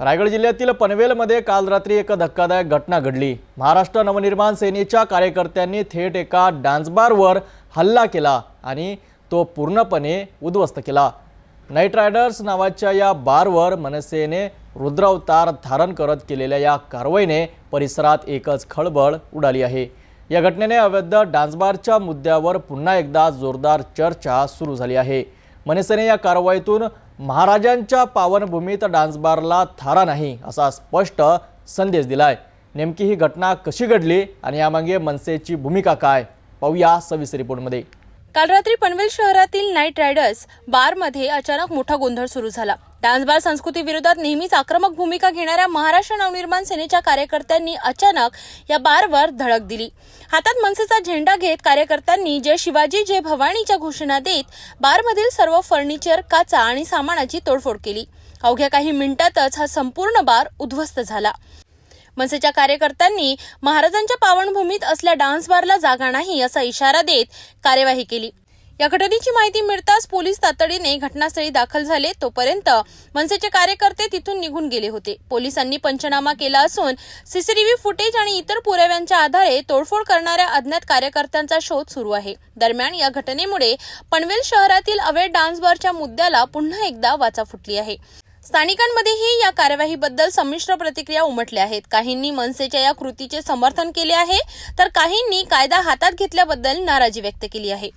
रायगड जिल्ह्यातील पनवेलमध्ये काल रात्री एक धक्कादायक घटना घडली. महाराष्ट्र नवनिर्माण सेनेच्या कार्यकर्त्यांनी थेट एका डान्सबारवर हल्ला केला आणि तो पूर्णपणे उद्ध्वस्त केला. नाईट रायडर्स नावाच्या या बारवर मनसेने रुद्रावतार धारण करत केलेल्या या कारवाईने परिसरात एकच खळबळ उडाली आहे. या घटनेने अवैध डान्सबारच्या मुद्द्यावर पुन्हा एकदा जोरदार चर्चा सुरू झाली आहे. मनसेने या कारवाईतून महाराजांच्या पावनभूमीत डान्सबारला थारा नाही असा स्पष्ट संदेश दिलाय. नेमकी ही घटना कशी घडली आणि यामागे मनसेची भूमिका काय? पाहूया सविस्तर रिपोर्टमध्ये काल रात्री पनवेल शहरातील नाईट रायडर्स बारमध्ये अचानक मोठा गोंधळ सुरू झाला. डान्स बार संस्कृती विरोधात नेहमीच आक्रमक भूमिका घेणाऱ्या महाराष्ट्र नवनिर्माण सेनेच्या कार्यकर्त्यांनी अचानक या बारवर धडक दिली. हातात मनसेचा झेंडा घेत कार्यकर्त्यांनी जय शिवाजी जय भवानीच्या घोषणा देत बारमधील सर्व फर्निचर काचा आणि सामानाची तोडफोड केली. अवघ्या काही मिनिटातच हा संपूर्ण बार उद्ध्वस्त झाला. मनसेच्या कार्यकर्त्यांनी महाराजांच्या पावनभूमीत असल्या डान्स बारला जागा नाही असा इशारा देत कार्यवाही केली. या घटनेची माहिती मिळताच पोलीस तातडीने घटनास्थळी दाखल झाले. तोपर्यंत मनसेचे कार्यकर्ते तिथून निघून गेले होते. पोलिसांनी पंचनामा केला असून सीसीटीव्ही फुटेज आणि इतर पुराव्यांच्या आधारे तोडफोड करणाऱ्या अज्ञात कार्यकर्त्यांचा शोध सुरू आहे. दरम्यान या घटनेमुळे पनवेल शहरातील अवैध डान्स बारच्या मुद्द्याला पुन्हा एकदा वाचा फुटली आहे. स्थानिकांमध्येही या कार्यवाहीबद्दल संमिश्र प्रतिक्रिया उमटल्या आहेत. काहींनी मनसेच्या या कृतीचे समर्थन केले आहे तर काहींनी कायदा हातात घेतल्याबद्दल नाराजी व्यक्त केली आहे.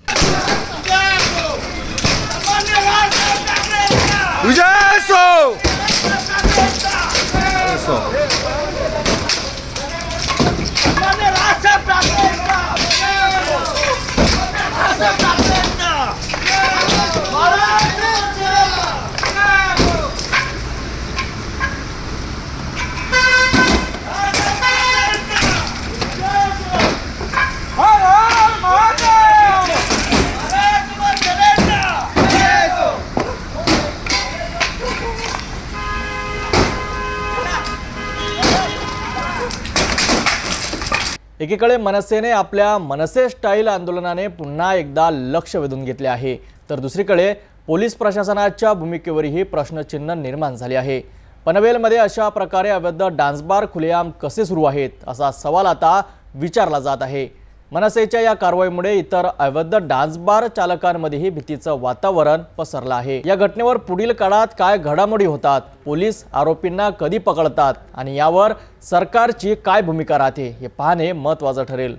एकीकडे मनसेने आपल्या मनसे स्टाईल आंदोलनाने पुन्हा एकदा लक्ष वेधून घेतले आहे. तर दुसरीकडे पोलीस प्रशासनाच्या भूमिकेवरही प्रश्नचिन्ह निर्माण झाले आहे. पनवेलमध्ये अशा प्रकारे अवैध डान्सबार खुलेआम कसे सुरू आहेत असा सवाल आता विचारला जात आहे. मनसेच्या या कारवाईमुळे इतर अवैध डान्सबार चालकांमध्येही भीतीचं वातावरण पसरलं आहे. या घटनेवर पुढील काळात काय घडामोडी होतात पोलीस आरोपींना कधी पकडतात आणि यावर सरकारची काय भूमिका राहते हे पाहणे महत्वाचं ठरेल.